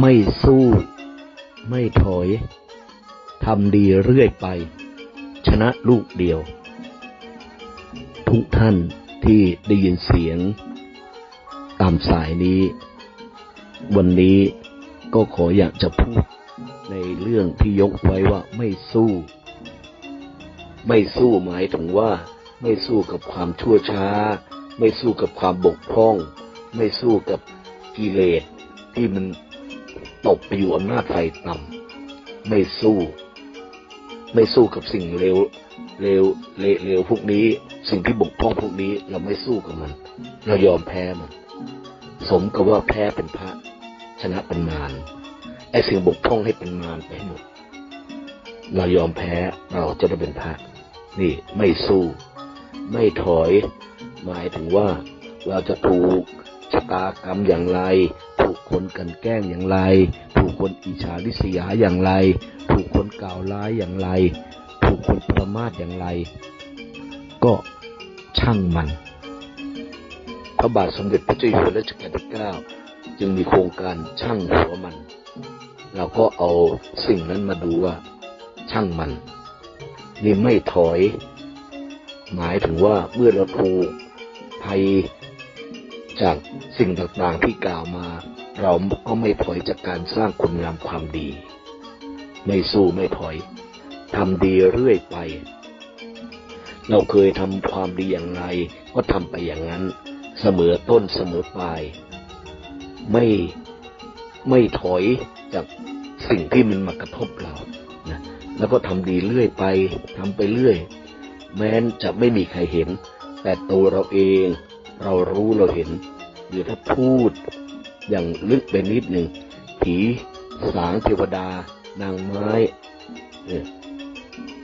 ไม่สู้ ไม่ถอยทำดีเรื่อยไป ชนะลูกเดียว ทุกท่านที่ได้ยินเสียง ตามสายนี้ วันนี้ก็ขออยากจะพูดในเรื่องที่ยกไว้ว่าไม่สู้ ไม่สู้หมายถึงว่า ไม่สู้กับความชั่วช้า ไม่สู้กับความบกพร่อง ไม่สู้กับกิเลสที่มัน ตกไปอยู่อำนาจไฟต่ำไม่สู้ ไม่สู้กับสิ่งเลวเลวเลวเลวพวกนี้ สิ่งที่บกพร่องพวกนี้เราไม่สู้กับมัน เรายอมแพ้มัน สมกับว่าแพ้เป็นพระ ชนะเป็นมารไอ้สิ่งบกพร่องให้เป็นมารไปหมดเรายอมแพ้เราจะได้เป็นพระ นี่ไม่สู้ ไม่ถอย หมายถึงว่าเราจะถูก ตากรรมอย่างไร ถูกคนกลันแกล้งอย่างไร ถูกคนอิจฉาริษยาอย่างไร ถูกคนกล่าวร้ายอย่างไร ถูกคนประมาทอย่างไร ก็ช่างมัน พระบาทสมเด็จพระเจ้าอยู่หัวรัชกาลที่เก้าจึงมีโครงการช่างหัวมัน เราก็เอาสิ่งนั้นมาดูว่า ช่างมัน นี่ไม่ถอย หมายถึงว่าเมื่อเราถูกภัย จากสิ่งต่างๆที่กล่าวมา เราก็ไม่ถอยจากการสร้างคุณงามความดี ไม่สู้ไม่ถอยทำดีเรื่อยไป เราเคยทำความดีอย่างไร ก็ทำไปอย่างนั้น เสมอต้นเสมอปลาย ไม่ไม่ถอยจากสิ่งที่มันมากระทบเรานะแล้วก็ทำดีเรื่อยไปทำไปเรื่อย แม้นจะไม่มีใครเห็น แต่ตัวเราเอง เรารู้เราเห็น หรือถ้าพูดอย่างลึกไปนิดหนึ่งผีสางเทวดานางไม้เอ่อ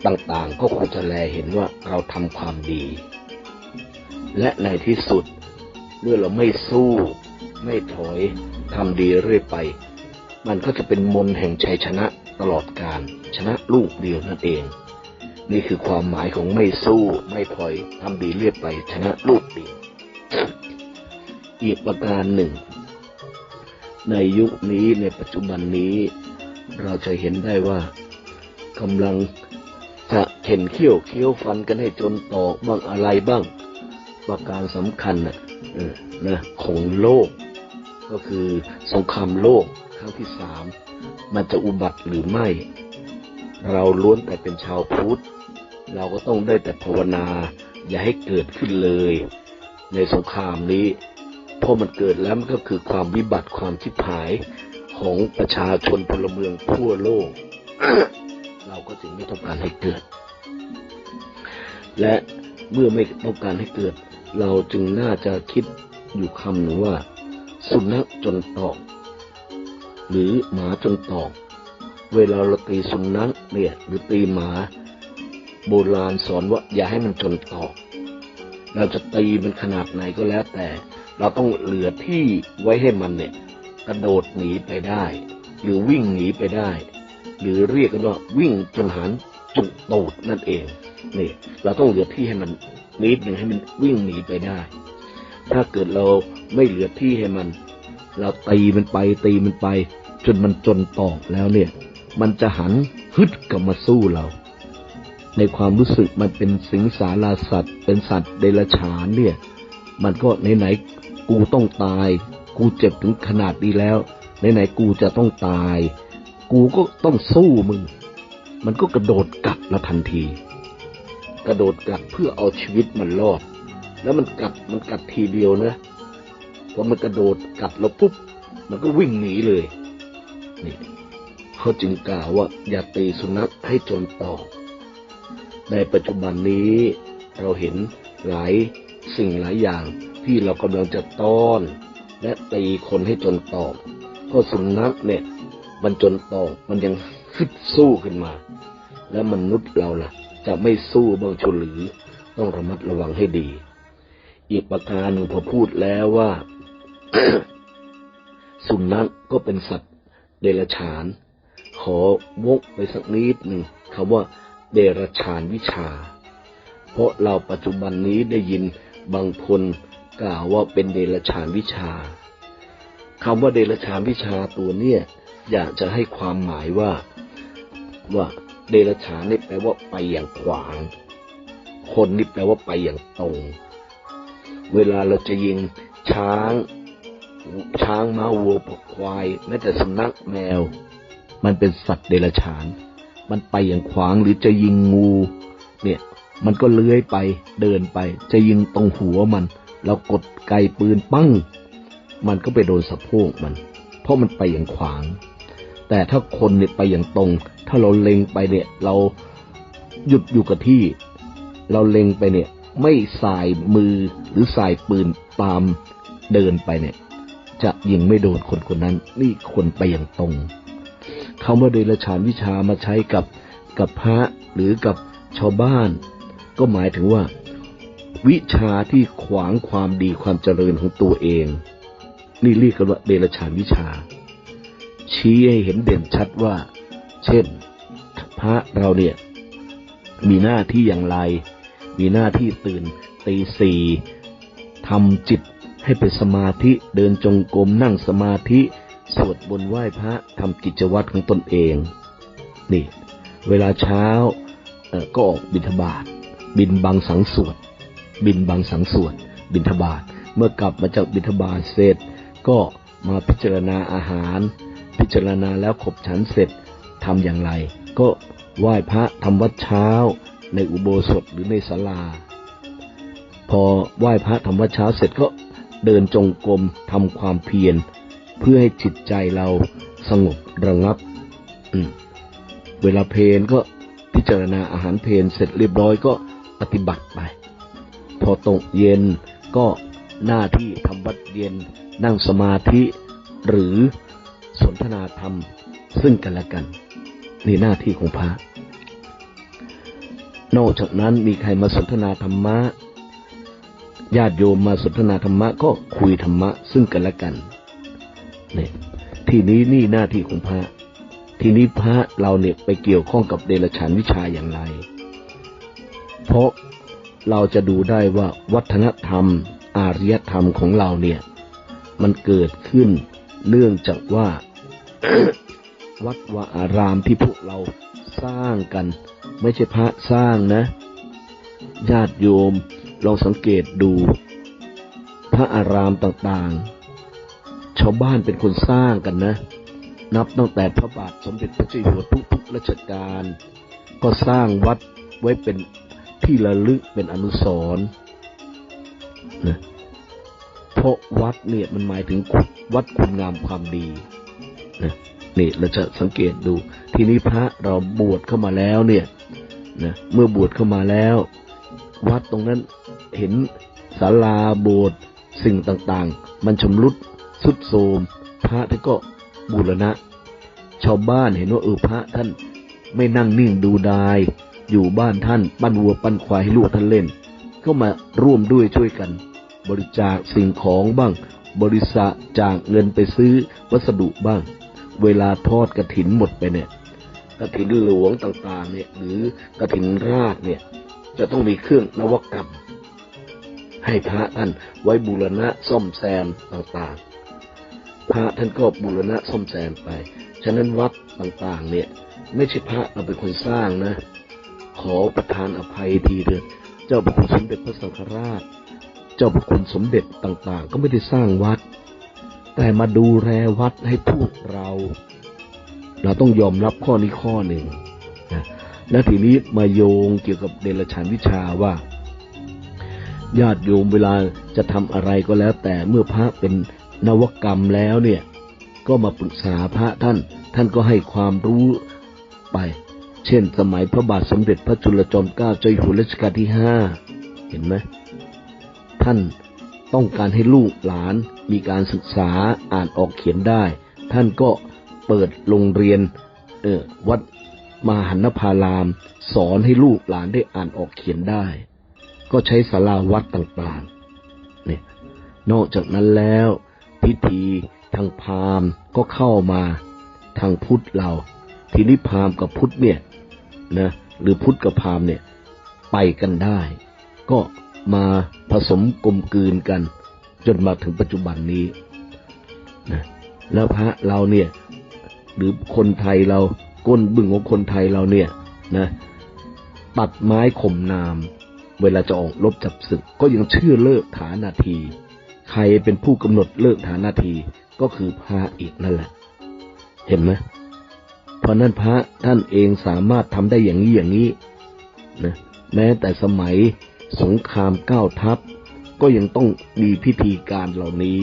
ต่างๆ ก็คงจะแลเห็นว่าเราทำความดี และในที่สุดเมื่อเราไม่สู้ ไม่ถอยทำดีเรื่อยไป มันก็จะเป็นมนแห่งชัยชนะตลอดการชนะลูกเดียวนั่นเอง นี่คือความหมายของไม่สู้ ไม่ถอยทำดีเรื่อยไป ชนะลูกเดียว อีกประการหนึ่ง ในยุคนี้ในปัจจุบันนี้ เราจะเห็นได้ว่ากำลังจะเข็นเขี้ยวเคี้ยวฟันกันให้จนตอกบ้างอะไรบ้าง ประการสำคัญนะนะของโลก ก็คือสงครามโลกครั้งที่สามมันจะอุบัติหรือไม่ เราล้วนแต่เป็นชาวพุทธ เราก็ต้องได้แต่ภาวนา อย่าให้เกิดขึ้นเลย ในสงครามนี้พราะมันเกิดแล้วมันก็คือความวิบัติความชิบหายของประชาชนพลเมืองทั่วโลก เราก็จึงไม่ต้องการให้เกิด และเมื่อไม่ต้องการให้เกิด เราจึงน่าจะคิดอยู่คำหนึ่งว่า สุนัขจนตอก หรือหมาจนตอก เวลาเราตีสุนัขเนี่ยหรือตีหมา โบราณสอนว่าอย่าให้มันจนตอก เราจะตีมันขนาดไหนก็แล้วแต่ เราต้องเหลือที่ไว้ให้มันเนี่ย กระโดดหนีไปได้ หรือวิ่งหนีไปได้ หรือเรียกกันว่าวิ่งจนหันจุดตูดนั่นเองนี่เราต้องเหลือที่ให้มันนิดหนึ่งให้มันวิ่งหนีไปได้ ถ้าเกิดเราไม่เหลือที่ให้มัน เราตีมันไปตีมันไป จนมันจนตอกแล้วเนี่ย มันจะหันฮึดกลับมาสู้เรา ในความรู้สึกมันเป็นสิงสาราสัตว์ เป็นสัตว์เดรัจฉานเนี่ย มันก็ไหนๆกูต้องตาย กูเจ็บถึงขนาดนี้แล้วไหนๆกูจะต้องตาย กูก็ต้องสู้มึง มันก็กระโดดกัดเราทันที กระโดดกัดเพื่อเอาชีวิตมันรอด แล้วมันกัดมันกัดทีเดียวนะพอมันกระโดดกัดเราปุ๊บ มันก็วิ่งหนีเลยนี่เขาจึงกล่าวว่าอย่าตีสุนัขให้จนตอก ในปัจจุบันนี้เราเห็นหลายสิ่งหลายอย่างที่เรากำลังจะต้อน และตีคนให้จนตอกก็สุนัขเนี่ย มันจนตอกมันยังขึ้นสู้ขึ้นมา แล้วมนุษย์เราล่ะ จะไม่สู้บ้างชนหรือต้องระมัดระวังให้ดี อีกประการหนึ่งพอพูดแล้วว่า สุนัขก็เป็นสัตว์เดรัจฉาน ขอวกไปสักนิดหนึ่งคำว่า เดรัจฉานวิชา เพราะเราปัจจุบันนี้ได้ยินบางคนกล่าวว่าเป็นเดรัจฉานวิชาคำว่าเดรัจฉานวิชาตัวเนี่ยอยากจะให้ความหมายว่าว่าเดรัจฉานนี่แปลว่าไปอย่างขวาง คนนี่แปลว่าไปอย่างตรง เวลาเราจะยิงช้าง ช้างม้าวัวปกควายแม้แต่สุนัขแมว มันเป็นสัตว์เดรัจฉาน มันไปอย่างขวางหรือจะยิงงู เนี่ย มันก็เลื้อยไปเดินไป จะยิงตรงหัวมันเรากดไกปืนปั้ง มันก็ไปโดนสะโพกมัน เพราะมันไปอย่างขวาง แต่ถ้าคนเนี่ยไปอย่างตรง ถ้าเราเล็งไปเนี่ย เราหยุดอยู่กับที่ เราเล็งไปเนี่ย ไม่สายมือหรือสายปืนตามเดินไปเนี่ย จะยิงไม่โดนคนคนนั้น นี่คนไปอย่างตรง คำว่าเดรัจฉานวิชามาใช้กับกับพระหรือกับชาวบ้าน ก็หมายถึงว่า วิชาที่ขวางความดีความเจริญของตัวเอง นี่เรียกกันว่าเดรัจฉานวิชา ชี้ให้เห็นเด่นชัดว่า เช่น พระเราเนี่ย มีหน้าที่อย่างไร มีหน้าที่ตื่นตีสี่ทำจิตให้เป็นสมาธิเดินจงกรมนั่งสมาธิ สวดบนไหว้พระทำกิจวัตรของตนเอง นี่ เวลาเช้าก็ออกบิณฑบาตบินบังสังสวดบินบังสังสวดบิณฑบาตเมื่อกลับมาจากบิณฑบาตเสร็จ ก็มาพิจารณาอาหาร พิจารณาแล้วขบฉันเสร็จทำอย่างไร ก็ไหว้พระทำวัดเช้า ในอุโบสถหรือในศาลา พอไหว้พระทำวัดเช้าเสร็จก็เดินจงกรมทำความเพียร เพื่อให้จิตใจเราสงบระงับเวลาเพนก็พิจารณาอาหารเพนเสร็จเรียบร้อยก็ปฏิบัติไป พอตกเย็นก็หน้าที่ทำวัดเย็นนั่งสมาธิ หรือสนทนาธรรมซึ่งกันและกันนี่หน้าที่ของพระ นอกจากนั้นมีใครมาสนทนาธรรมะญาติโยมมาสนทนาธรรมะก็คุยธรรมะซึ่งกันและกัน เนี่ย ทีนี้นี่หน้าที่ของพระ ทีนี้พระเราเนี่ยไปเกี่ยวข้องกับเดรัจฉานวิชาอย่างไร เพราะเราจะดูได้ว่าวัฒนธรรม อารยธรรมของเราเนี่ย มันเกิดขึ้นเนื่องจากว่าวัดวาอารามที่พวกเราสร้างกัน ไม่ใช่พระสร้างนะ ญาติโยมลองสังเกตดู พระอารามต่างๆาวบ้านเป็นคนสร้างกันนะ นับตั้งแต่พระบาทสมเด็จพระเจ้าอยู่หัวทุกๆรัชกาลก็สร้างวัดไว้เป็นที่ระลึกเป็นอนุสรณ์นะเพราะวัดเนี่ยมันหมายถึงวัดคุณงามความดีนะนี่เราจะสังเกตดู ทีนี้พระเราบวชเข้ามาแล้วเนี่ยนะเมื่อบวชเข้ามาแล้ว วัดตรงนั้นเห็นศาลาโบสถ์สิ่งต่างๆ มันชำรุด สุดโทรมพระท่านก็บูรณะ ชาวบ้านเห็นว่าเออพระท่านไม่นั่งนิ่งดูดาย อยู่บ้านท่านปั้นวัวปั้นควายให้ลูกท่านเล่น ก็มาร่วมด้วยช่วยกัน บริจาคสิ่งของบ้าง บริษัทจากเงินไปซื้อวัสดุบ้าง เวลาทอดกระถินหมดไปเนี่ยกระถินหลวงต่างๆ เนี่ย หรือกระถินราชเนี่ย จะต้องมีเครื่องนวกรรม ให้พระท่านไว้บูรณะซ่อมแซมต่างๆ พระท่านก็บูรณะซ่อมแซมไป ฉะนั้นวัดต่างๆ เนี่ย ไม่ใช่พระเราเป็นคนสร้างนะ ขอประทานอภัยทีเถิดเจ้าพระคุณสมเด็จพระสังฆราช เจ้าพระคุณสมเด็จต่าง ๆ ก็ไม่ได้สร้างวัด แต่มาดูแลวัดให้พวกเรา เราต้องยอมรับข้อนี้ข้อหนึ่งนะและทีนี้มาโยงเกี่ยวกับเดรัจฉานวิชาว่าญาติโยมเวลาจะทำอะไรก็แล้ว แต่เมื่อพระเป็น นวกรรมแล้วเนี่ย ก็มาปรึกษาพระท่าน ท่านก็ให้ความรู้ไป เช่น สมัยพระบาทสมเด็จพระจุลจอมเกล้าเจ้าอยู่หัวรัชกาลที่ห้าเห็นไหมท่านต้องการให้ลูกหลานมีการศึกษาอ่านออกเขียนได้ ท่านก็เปิดโรงเรียนเออวัดมหันนภาราม สอนให้ลูกหลานได้อ่านออกเขียนได้ ก็ใช้ศาลาวัดต่างๆเนี่ยนอกจากนั้นแล้ว พิธี ทางพราหมณ์ก็เข้ามาทางพุทธเรา ทีนี้พราหมณ์กับพุทธเนี่ยนะหรือพุทธกับพราหมณ์เนี่ยไปกันได้ ก็มาผสมกลมกลืนกัน จนมาถึงปัจจุบันนี้นะแล้วพระเราเนี่ย หรือคนไทยเราก้นบึ้งของคนไทยเราเนี่ยนะตัดไม้ข่มนาม เวลาจะออกรบจับศึกก็ยังเชื่อเลิกฐานาที ใครเป็นผู้กำหนดเลิกฐานนาทีก็คือพระอีกนั่นแหละ เห็นไหมเพราะนั้นพระท่านเองสามารถทำได้อย่างนี้อย่างนี้นะแม้แต่สมัยสงครามเก้าทัพ ก็ยังต้องมีพิธีการเหล่านี้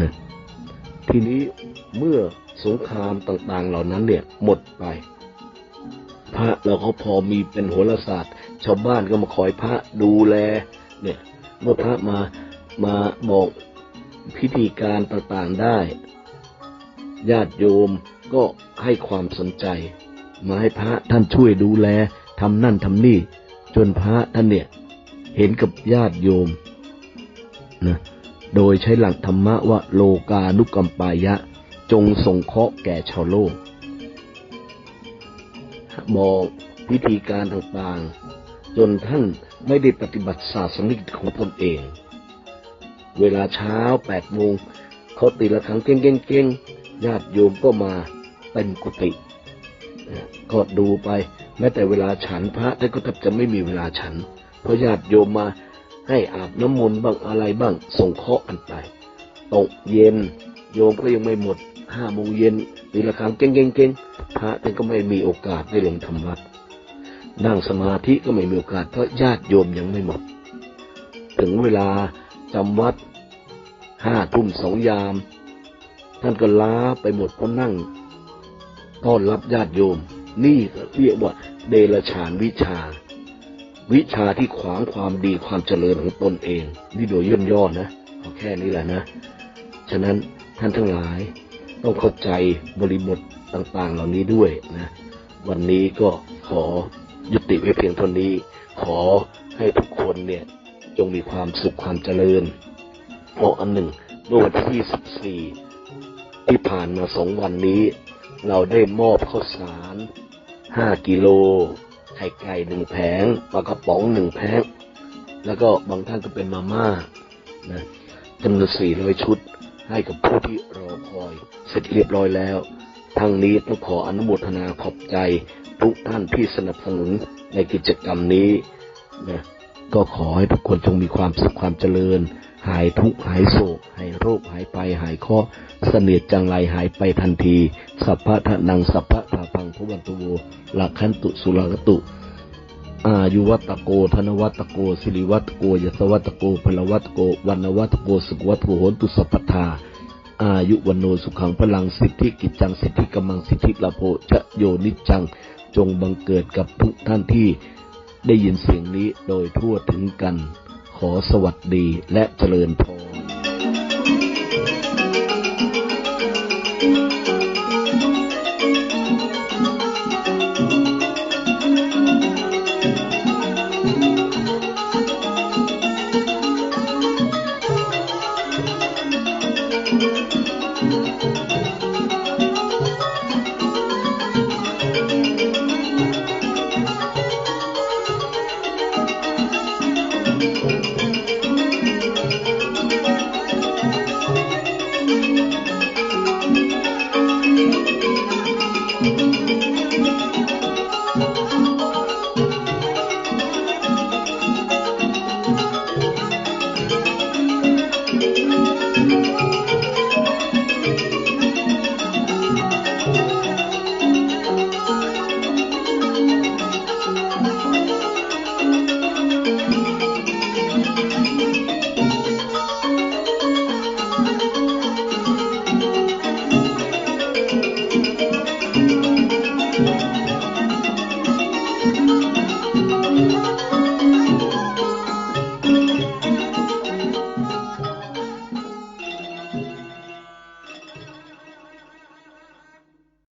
นะทีนี้เมื่อสงครามต่างๆเหล่านั้นเนี่ยหมดไป พระเราก็พอมีเป็นโหราศาสตร์ ชาวบ้านก็มาคอยพระดูแล เนี่ย เมื่อพระมา มาบอกพิธีการต่างๆได้ ญาติโยมก็ให้ความสนใจ มาให้พระท่านช่วยดูแลทำนั่นทำนี่ จนพระท่านเนี่ย เห็นกับญาติโยมนะโดยใช้หลักธรรมะว่าโลกานุกรรมปายะ จงส่งเคราะห์แก่ชาวโลก บอกวิธีการต่างๆ จนท่านไม่ได้ปฏิบัติศาสนิกของตนเอง เวลาเช้าแปดโมงเขาตีละครั้งเก่งๆเก่งญาติโยมก็มาเต็มกุฏิก็ดูไป แม้แต่เวลาฉันพระท่านก็แทบจะไม่มีเวลาฉัน เพราะญาติโยมมาให้อาบน้ำมนต์บ้างอะไรบ้างส่งเคาะห์กันไปตกเย็น โยมก็ยังไม่หมดห้าโมงเย็นตีละครั้งเก่งๆเก่งพระท่านก็ไม่มีโอกาสได้ลงธรรมวัดนั่งสมาธิก็ไม่มีโอกาสเพราะญาติโยมยังไม่หมด ถึงเวลา จำวัดห้าทุ่มสองยาม ท่านก็ล้าไปหมดพนั่งต้อนรับญาติโยม นี่เรียกว่า เดลฉานวิชา วิชาที่ขวางความดีความเจริญของตนเอง นี่โดยย่นย่อนะเอาแค่นี้แหละนะ ฉะนั้นท่านทั้งหลายต้องเข้าใจบริบทต่างๆ เหล่านี้ด้วยนะ วันนี้ก็ขอยุติไว้เพียงเท่านี้ ขอให้ทุกคนเนี่ย จงมีความสุขความเจริญเพราะอันหนึ่งเมื่อวันที่24ที่ผ่านมาสองวันนี้ เราได้มอบข้าวสาร5กิโลไข่ไก่หนึ่งแผงปลากระป๋องหนึ่งแพ็คแล้วก็บางท่านก็เป็นมาม่านะจำนวน400ชุด ให้กับผู้ที่รอคอย เสร็จเรียบร้อยแล้วทั้งนี้ต้องขออนุโมทนาขอบใจทุกท่านที่สนับสนุนในกิจกรรมนี้นะ ก็ขอให้ทุกคนจงมีความสุขความเจริญ หายทุกข์หายโศก หายโรคหายไปหายข้อเสนียดจังไรหายไปทันที สัพพะทะนังสัพพะทาพังพวันตุโวลักขันตุสุลกตุ อายุวัตโก ธนวัตโก สิริวัตโกยศวัตโกพลวัตโกวันวัตโก สุขวัตโกโหนตุสัพพทาอายุวันโนสุขังพลังสิทธิกิจจังสิทธิกำมังสิทธิลาโภชะโยนิจจังจงบังเกิดกับทุกท่านที่ ได้ยินเสียงนี้โดยทั่วถึงกัน ขอสวัสดีและเจริญพร